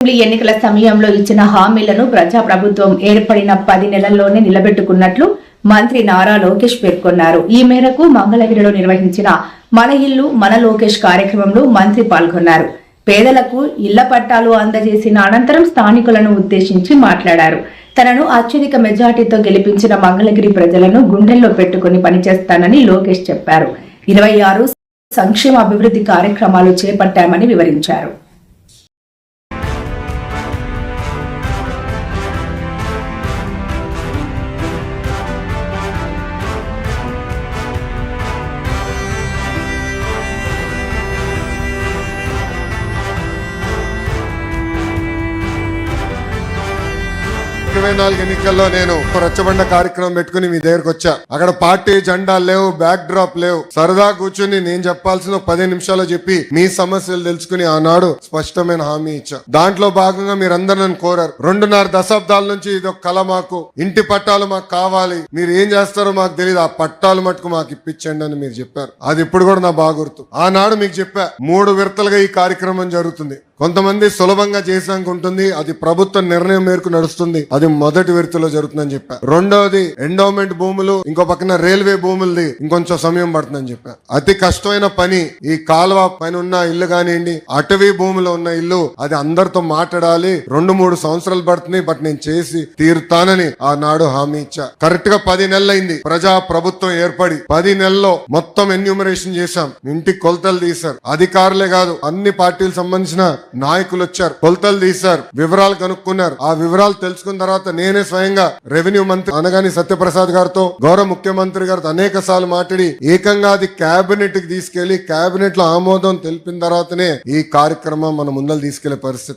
Assembly ఎన్నికల సమయంలో ఇచ్చిన హామీలను ప్రజాప్రభుత్వం ఏర్పడిన పది నెలల్లోనే నిలబెట్టుకున్నట్లు మంత్రి నారా లోకేష్ పేర్కొన్నారు. ఈ మేరకు మంగళగిరిలో నిర్వహించిన మన ఇల్లు మన లోకేష్ కార్యక్రమంలో మంత్రి పాల్గొన్నారు. పేదలకు ఇళ్ళ పట్టాలు అందజేసిన అనంతరం స్థానికులను ఉద్దేశించి మాట్లాడారు. తనను అత్యధిక మెజార్టీతో గెలిపించిన మంగళగిరి ప్రజలను గుండెల్లో పెట్టుకుని పనిచేస్తానని లోకేష్ చెప్పారు. ఇరవై ఆరు సంక్షేమ అభివృద్ధి కార్యక్రమాలు చేపట్టామని వివరించారు. ఇరవై నాలుగు ఎన్నికల్లో నేను ఒక రచ్చబండ కార్యక్రమం పెట్టుకుని మీ దగ్గరకు వచ్చా. అక్కడ పార్టీ జెండా లేవు బ్యాక్ డ్రాప్ లేవు. సరదా కూర్చుని నేను చెప్పాల్సిన పది నిమిషాల్లో నిమిషాలు చెప్పి మీ సమస్యలు తెలుసుకుని ఆనాడు స్పష్టమైన హామీ ఇచ్చా. దాంట్లో భాగంగా మీరందరూ నన్ను కోరారు. రెండున్నర దశాబ్దాల నుంచి ఇది ఒక కళ మాకు. ఇంటి పట్టాలు మాకు కావాలి. మీరు ఏం చేస్తారో మాకు తెలియదు ఆ పట్టాలు మటుకు మాకు ఇప్పించండి అని మీరు చెప్పారు. అది ఇప్పుడు కూడా నా బాగుర్తు ఆనాడు మీకు చెప్పా మూడు విడతలుగా ఈ కార్యక్రమం జరుగుతుంది. కొంతమంది సులభంగా చేసానుకుంటుంది ఉంటుంది. అది ప్రభుత్వ నిర్ణయం మేరకు నడుస్తుంది. అది మొదటి విడతలో జరుగుతుందని చెప్పా. రెండవది ఎండోమెంట్ భూములు ఇంకో పక్కన రైల్వే భూములది ఇంకొంచెం సమయం పడుతుందని చెప్పా. అతి కష్టమైన పని. ఈ కాలువ పైన ఉన్న ఇల్లు కానివ్వండి అటవీ భూమిలో ఉన్న ఇల్లు అది అందరితో మాట్లాడాలి. రెండు మూడు సంవత్సరాలు పడుతుంది. బట్ నేను చేసి తీరుతానని ఆనాడు హామీ ఇచ్చా. కరెక్ట్గా పది నెలలైంది. ప్రజా ప్రభుత్వం ఏర్పడి పది నెలల్లో మొత్తం ఎన్యూమరేషన్ చేశాం. ఇంటికి కొలతలు తీశారు. అధికారులే కాదు అన్ని పార్టీలు సంబంధించిన నాయకులు వచ్చారు కొలతలు తీశారు వివరాలు కనుక్కున్నారు. ఆ వివరాలు తెలుసుకున్న తర్వాత నేనే స్వయంగా రెవెన్యూ మంత్రి అనగాని సత్యప్రసాద్ గారితో గౌరవ ముఖ్యమంత్రి గారితో అనేక సార్లు మాట్లాడి ఏకంగా అది కేబినెట్కి తీసుకెళ్ళి కేబినెట్లో ఆమోదం తెలిపిన తర్వాతనే ఈ కార్యక్రమం మన ముందలు తీసుకెళ్ళే పరిస్థితి.